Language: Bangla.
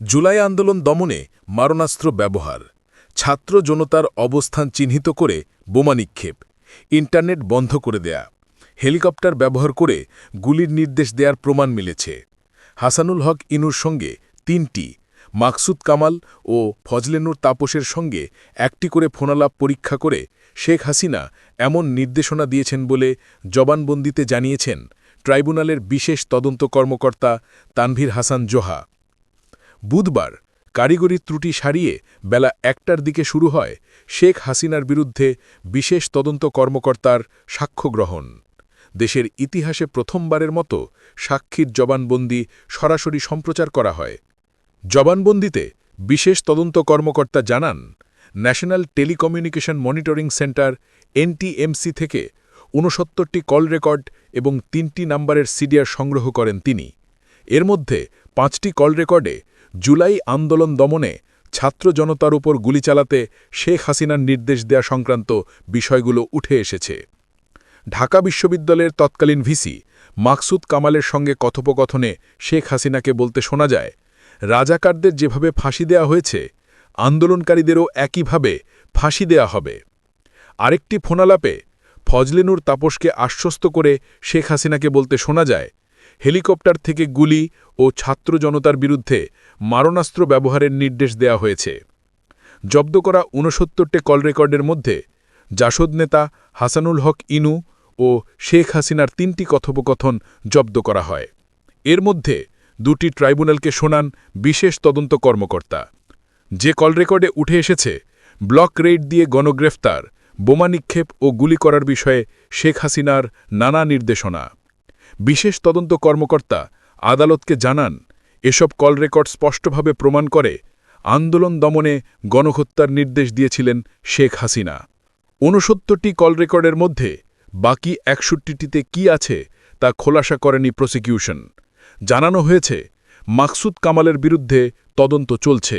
জুলাই আন্দোলন দমনে মারণাস্ত্র ব্যবহার। ছাত্র জনতার অবস্থান চিহ্নিত করে বোমা নিক্ষেপ। ইন্টারনেট বন্ধ করে দেয়া। হেলিকপ্টার ব্যবহার করে গুলির নির্দেশ দেওয়ার প্রমাণ মিলেছে। হাসানুল হক ইনুর সঙ্গে তিনটি, মাকসুদ কামাল ও ফজলেনুর তাপসের সঙ্গে একটি করে ফোনালাপ পরীক্ষা করে শেখ হাসিনা এমন নির্দেশনা দিয়েছেন বলে জবানবন্দিতে জানিয়েছেন ট্রাইব্যুনালের বিশেষ তদন্ত কর্মকর্তা তানভীর হাসান জোহা। বুধবার কারিগরি ত্রুটি সারিয়ে বেলা একটার দিকে শুরু হয় শেখ হাসিনার বিরুদ্ধে বিশেষ তদন্ত কর্মকর্তার সাক্ষ্য গ্রহণ। দেশের ইতিহাসে প্রথমবারের মতো সাক্ষীর জবানবন্দি সরাসরি সম্প্রচার করা হয়। জবানবন্দিতে বিশেষ তদন্ত কর্মকর্তা জানান, national telecommunication monitoring centre NTMC থেকে ঊনসত্তরটি কল রেকর্ড এবং তিনটি নাম্বারের সিডিআর সংগ্রহ করেন তিনি। এর মধ্যে পাঁচটি কল রেকর্ডে জুলাই আন্দোলন দমনে ছাত্র জনতার উপর গুলি চালাতে শেখ হাসিনার নির্দেশ দেয়া সংক্রান্ত বিষয়গুলো উঠে এসেছে। ঢাকা বিশ্ববিদ্যালয়ের তৎকালীন ভিসি মাকসুদ কামালের সঙ্গে কথোপকথনে শেখ হাসিনাকে বলতে শোনা যায়, রাজাকারদের যেভাবে ফাঁসি দেয়া হয়েছে, আন্দোলনকারীদেরও একইভাবে ফাঁসি দেয়া হবে। আরেকটি ফোনালাপে ফজলেনুর তাপসকে আশ্বস্ত করে শেখ হাসিনাকে বলতে শোনা যায় হেলিকপ্টার থেকে গুলি ও ছাত্র জনতার বিরুদ্ধে মারণাস্ত্র ব্যবহারের নির্দেশ দেয়া হয়েছে। জব্দ করা ঊনসত্তরটে কল রেকর্ডের মধ্যে জাসদ নেতা, হাসানুল হক ইনু ও শেখ হাসিনার তিনটি কথোপকথন জব্দ করা হয়। এর মধ্যে দুটি ট্রাইব্যুনালকে শোনান বিশেষ তদন্ত কর্মকর্তা। যে কল রেকর্ডে উঠে এসেছে, ব্লক রেড দিয়ে গণগ্রেফতার, বোমা নিক্ষেপ ও গুলি করার বিষয়ে শেখ হাসিনার নানা নির্দেশনা। বিশেষ তদন্ত কর্মকর্তা আদালতকে জানান, এসব কল রেকর্ড স্পষ্টভাবে প্রমাণ করে আন্দোলন দমনে গণহত্যার নির্দেশ দিয়েছিলেন শেখ হাসিনা। ঊনসত্তরটি কল রেকর্ডের মধ্যে বাকি একষট্টিটিতে কি আছে তা খোলাসা করেনি প্রসিকিউশন। জানানো হয়েছে, মাকসুদ কামালের বিরুদ্ধে তদন্ত চলছে।